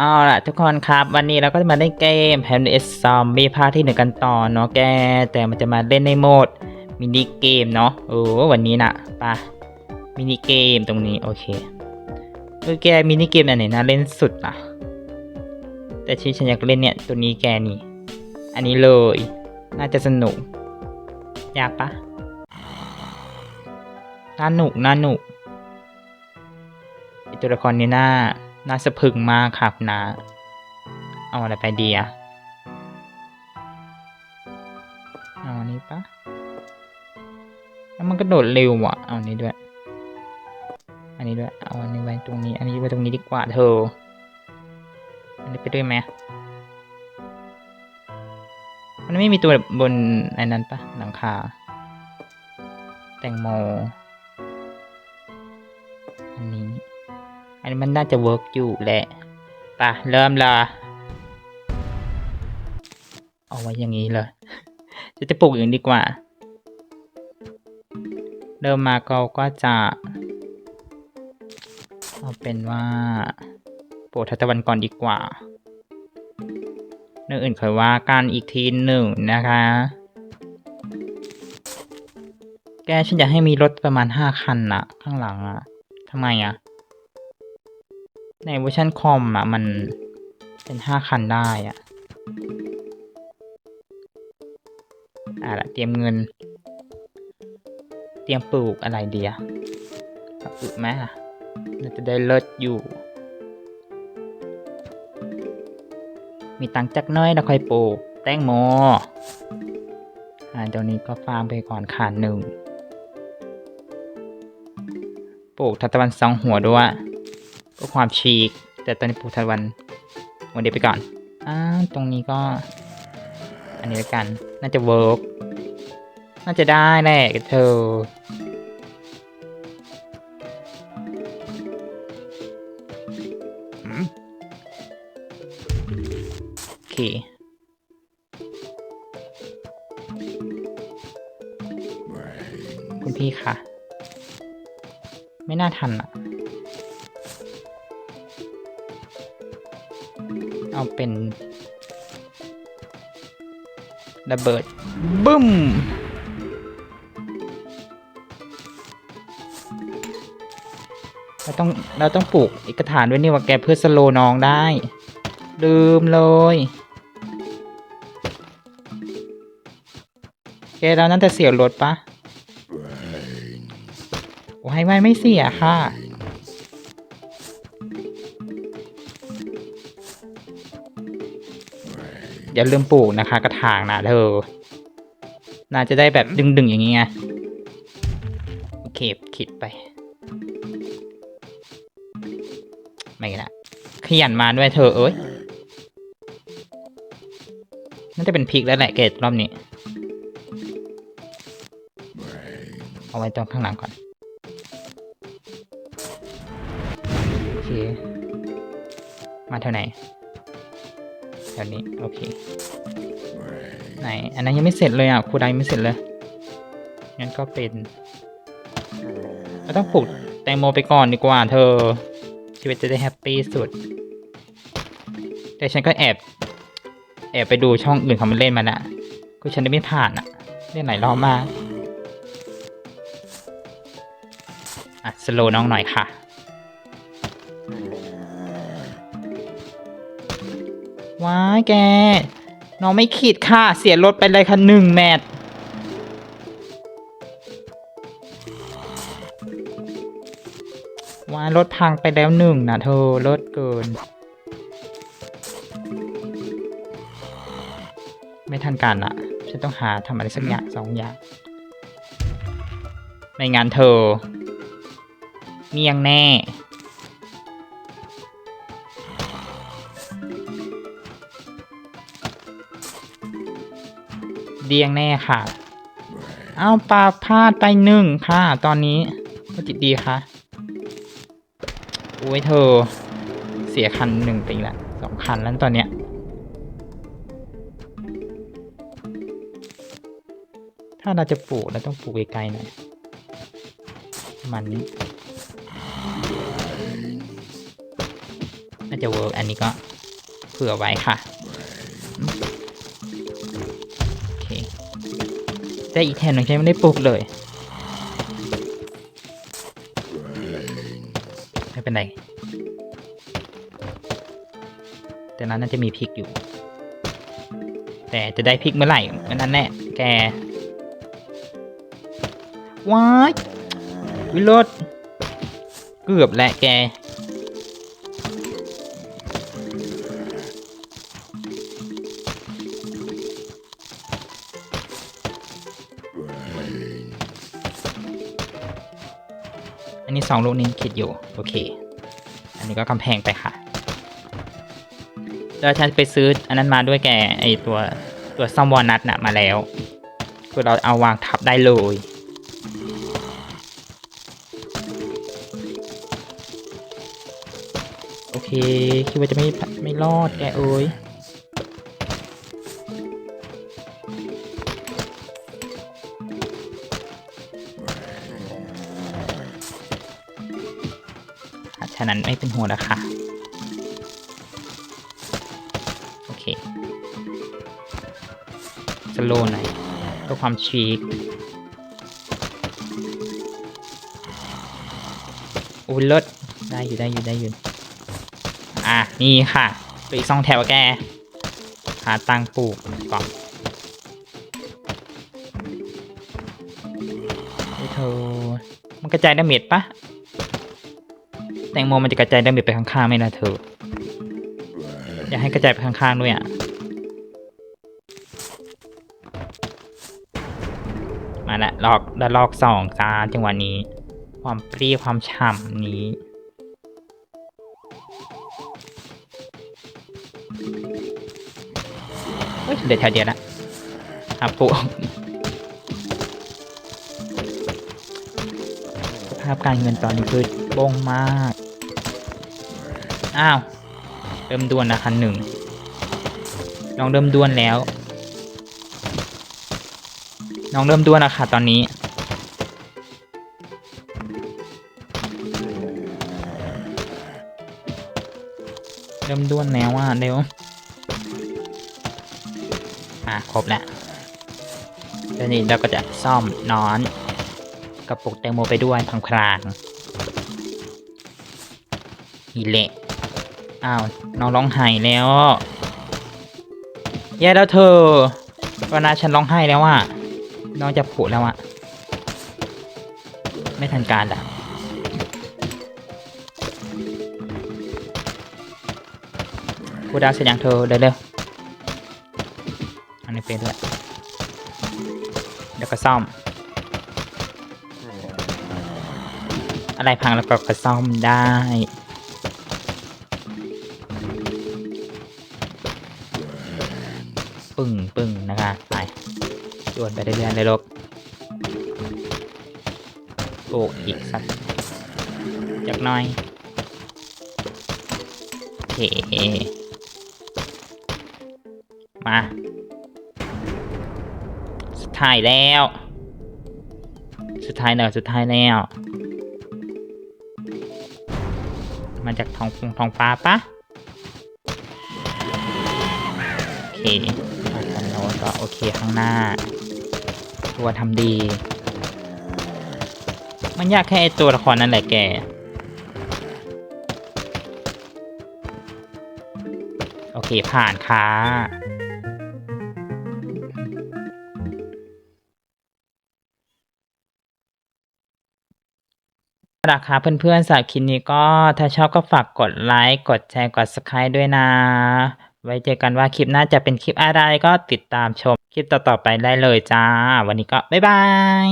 เอาล่ะทุกคนครับ วันนี้เราก็จะมาเล่นเกม p a n s Zombie ภาคที่หนึ่งกันต่อเนาะแก แต่มันจะมาเล่นในโหมดมินิเกมเนาะโอ้วันนี้นะปะมินิเกมตรงนี้ โอเคเออแกมินิเกมอันไหนน่าเล่นสุดอะแต่ที่ฉันอยากเล่นเนี่ยตัวนี้แกนี่ อันนี้เลย น่าจะสนุก อยากปะน่าหนุกน่าหนุกตัวละครนี้น่า น่าสะพึงมากครับนะ เอาอะไรไปดีอะเอาอันนี้ปะแล้วมันก็โดดเร็วอะเอาอันนี้ด้วย อันนี้ด้วย เอาอันนี้ไว้ตรงนี้ อันนี้ไว้ตรงนี้ดีกว่าเธอ อันนี้ไปด้วยไหมมันไม่มีตัวบนไอ้นั้นปะหลังคา แตงโม นนี้มันน่าจะเวิร์กอยู่แหละไปะเริ่มละเอาไว้อย่างนี้เลย จะจะปลูกอย่างนี้ดีกว่า เริ่มมาเราก็จะเอาเป็นว่าปลูกทัตวันก่อนดีกว่าเรื่องอื่นค่อยว่ากันอีกทีหนึ่งนะคะ แกฉันอยากให้มีรถประมาณห้าคันนะข้างหลังอะทำไมอะ ในเวอร์ชันคอมอะ มันเป็นห้าคันได้อะอะละเตรียมเงิน เตรียมปลูกอะไรเดีอะเอาปลูกไหมอะน่าจะได้เลิศอยู่ มีตังจักน้อยแล้วค่อยปลูก แตงโมอ่าเดี๋ยวนี้ก็ฟาร์มไปก่อนขาหนึ่งปลูกทัตวันสองหัวด้วย เพื่อความชีก แต่ตอนนี้ปูทัตวันหัวเดียวไปก่อนอ่าตรงนี้ก็ อันนี้แล้วกัน น่าจะเวิร์กน่าจะได้แหละเธอโอเคคุณพี่คะไม่น่าทันอะ เอาเป็นระเบิดบึ้มเราต้องเราต้องปลูกเอกฐานด้วยนี่ว่าแกเพื่อสโลน้องได้ ลืมเลยแกเรานั่นแต่เสียรถปะโอ้ให้ไม่ไม่เสียค่ะ อย่าลืมปลูกนะคะ กระถางนะเธอ น่าจะได้แบบดึงๆอย่างงี้ไงโอเคคิดไป ไม่ละขยันมาด้วยเธอเอ้ยน่าจะเป็นพริกแล้วแหละเกตรอบนี้เอาไว้ตรงข้างหลังก่อนโอเคมาเท่าไหนแถวนี้โอเคไหนอันนั้นยังไม่เสร็จเลยอะครูใดไม่เสร็จเลยงั้นก็เป็นเราต้องปลูกแตงโมไปก่อนดีกว่า เธอ ชีวิตจะได้แฮปปี้สุด แต่ฉันก็แอบ แอบไปดูช่องอื่นเขามาเล่นมานะคือฉันได้ไม่ผ่านอะเล่นไหนรอบมากอะสโลน้องหน่อยค่ะ ว้ายแก น้องไม่ขีดค่ะ เสียรถไปเลยค่ะหนึ่งแมตว้ายรถพังไปแล้วหนึ่งนะเธอรถเกิน ไม่ทันการละฉันต้องหาทำอะไรสักอย่างสองอย่างไม่งั้นเธอ เมียงแน่ เดียงแน่ค่ะ เอาปลาพลาดไปหนึ่งค่ะ ตอนนี้ก็จิตดีค่ะโอ้ยเธอ เสียคันหนึ่งไปล้วสองคันแล้วตอนเนี้ยถ้าเราจะปลูกเราต้องปลูกไกลๆหน่อยมันนี้น่าจะเวิร์กอันนี้ก็เผื่อไว้ค่ะ ได้อีกแทนหนึ่งใช่ไม่ได้ปลูกเลย ไม่เป็นไร แต่นั้นน่าจะมีพริกอยู่ แต่จะได้พริกเมื่อไหร่อันนั้นแน่แกว้ายวิโรดเกือบแหละแก สองลูกนี้คิดอยู่โอเค อันนี้ก็กำแพงไปค่ะแล้วฉันไปซื้ออันนั้นมาด้วยแกไอตัวตัวซัมวอนัทน่ะมาแล้ว คือเราเอาวางทับได้เลยโอเคคิดว่าจะไม่ไม่รอดแกเอ้ย ฉะนั้นไม่เป็นห่วงแล้วค่ะ โอเคสโลว์หน่อยเพื่อความชีคโอ้ยเลิศได้อยู่ได้อยู่ได้อยู่ อะ นี่ค่ะเหลืออีกสองแถวแก หาตังปลูกก่อนเฮ้ยเธอมันกระจายดาเมจปะ งโมมันจะกระจายดาเมจไปข้างๆไหมนะเธอ อยากให้กระจายไปข้างๆด้วยอะ มาละลอกดลอกสองจ้าจังหวะนี้ ความเปรี้ยวความฉ่ำนี้เฮ้ยเหลือแถวเดียวละครับปุ๊สภาพการเงินตอนนี้คือบงมาก อ้าวเริ่มดวนนะคันหนึ่งน้องเริ่มดวนแล้ว น้องเริ่มดวนแล้วค่ะตอนนี้ เริ่มดวนแล้วอะเร็วอะครบแล้วทีนี้เราก็จะซ่อมนอนกระปุกแตงโมไปด้วยพังพรางอีเละ อ้าวน้องร้องไห้แล้วแย่แล้วเธอวันนาฉันร้องไห้แล้วอะน้องจะผุแล้วอะไม่ทันการละกูดาวเสร็จยังเธอเร็วๆอันนี้เป็นด้วยเดี๋ยวก็ซ่อม อะไรพังแล้วก็ก็ซ่อมได้ ปึ้งปึ้งนะคะไปจวนไปเรื่อยๆเลยลูกโอ้อีกสักจักหน่อยโอเคมาสุดท้ายแล้ว สุดท้ายเนอะสุดท้ายแล้วมาจากทองฟงทองฟ้าปะโอเข่ ก็โอเคข้างหน้า ตัวทำดี มันยากแค่ไอตัวละครนั่นแหละแกโอเคผ่านค่ะราคาเพื่อนๆสำหรับคลิปนี้ก็ถ้าชอบก็ฝากกดไลค์ กดแชร์ กด subscribe ด้วยนะ ไว้เจอกันว่าคลิปหน้าจะเป็นคลิปอะไรก็ติดตามชมคลิปต่อๆไปได้เลยจ้า วันนี้ก็บ๊ายบาย